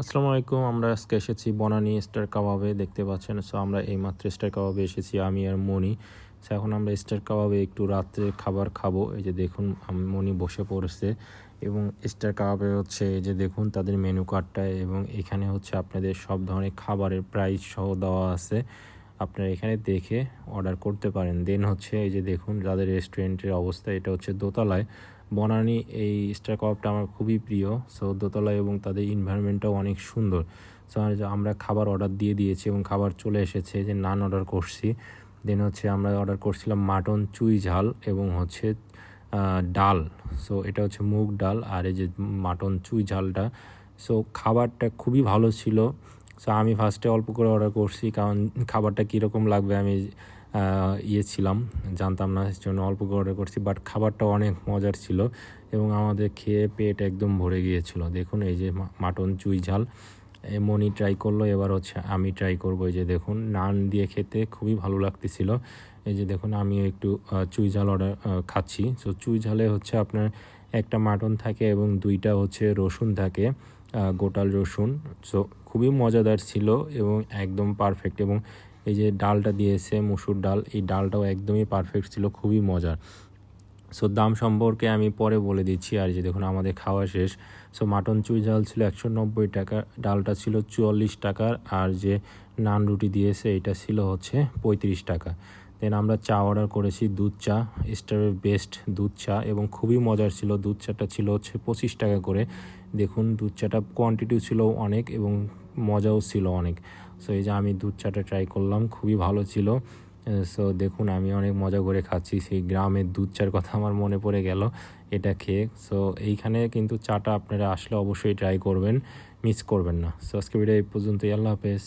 আসসালামু আলাইকুম, আমরা আজকে এসেছি বনানী স্টার কাবাবে, দেখতে পাচ্ছেন? সো আমরা এইমাত্র স্টার কাবাবে এসেছি, আমি আর মনি। সো এখন আমরা স্টার কাবাবে একটু রাত্রে খাবার খাব। এই যে দেখুন, আমি, মনি বসে পড়েছে। এবং স্টার কাবাবে হচ্ছে, এই যে দেখুন, তাদের মেনু কার্ডটা এবং এখানে হচ্ছে আপনাদের সব ধরনের খাবারের প্রাইস সহ দেওয়া আছে। আপনারা এখানে দেখে অর্ডার করতে পারেন। দেন হচ্ছে, এই যে দেখুন, যাদের রেস্টুরেন্টের অবস্থা, এটা হচ্ছে দোতলায়। বনানী, এই স্টার কাবাবটা আমার খুবই প্রিয়। সো দোতলা এবং তাদের ইনভায়রনমেন্টটাও অনেক সুন্দর। সো আমরা খাবার অর্ডার দিয়ে দিয়েছি এবং খাবার চলে এসেছে, যে নান অর্ডার করছি। দেন হচ্ছে আমরা অর্ডার করছিলাম মাটন চুই ঝাল এবং হচ্ছে ডাল। সো এটা হচ্ছে মুগ ডাল আর এই যে মাটন চুই ঝালটা। সো খাবারটা খুবই ভালো ছিল। সো আমি ফার্স্টে অল্প করে অর্ডার করছি কারণ খাবারটা কীরকম লাগবে আমি ইয়ে ছিলাম, জানতাম না জন্য অল্প অর্ডার করছি বাট খাবারটা অনেক মজার ছিল এবং আমাদের খেয়ে পেট একদম ভরে গিয়েছিল। দেখুন, এই যে মাটন চুই ঝাল মনি ট্রাই করল, এবার হচ্ছে আমি ট্রাই করব। এই যে দেখুন, নান দিয়ে খেতে খুবই ভালো লাগতেছিল। এই যে দেখুন আমি একটু চুই ঝাল অর্ডার খাচ্ছি। সো চুই ঝালে হচ্ছে আপনার একটা মাটন থাকে এবং দুইটা হচ্ছে রসুন থাকে গোটাল রসুন। সো খুবই মজাদার ছিল এবং একদম পারফেক্ট এবং এই যে ডালটা দিয়েছে, মুসুর ডাল, এই ডালটাও একদমই পারফেক্ট ছিল, খুবই মজার। সো দাম সম্পর্কে আমি পরে বলে দিচ্ছি। আর যে দেখুন, আমাদের খাওয়া শেষ। সো মাটন চুই ঝাল ছিল একশো নব্বই টাকা, ডালটা ছিল চুয়াল্লিশ টাকার। আর যে নান রুটি দিয়েছে, এটা ছিল হচ্ছে পঁয়ত্রিশ টাকা। দেন আমরা চা অর্ডার করেছি দুধ চা স্টারের বেস্ট দুধ চা। এবং খুবই মজার ছিল, দুধ চাটা ছিল হচ্ছে পঁচিশ টাকা করে। দেখুন, দুধ চাটা কোয়ান্টিটিও ছিল অনেক এবং মজাও ছিল অনেক। সো এই যে আমি দুধ চাটা ট্রাই করলাম, খুবই ভালো ছিল। সো দেখুন, আমি অনেক মজা করে খাচ্ছি। সেই গ্রামের দুধ চার কথা আমার মনে পড়ে গেল, এটা খেয়ে। সো এইখানে কিন্তু চাটা আপনারা আসলে অবশ্যই ট্রাই করবেন মিস করবেন না। সো আজকে ভিডিও এই পর্যন্তই। আল্লাহ হাফেজ।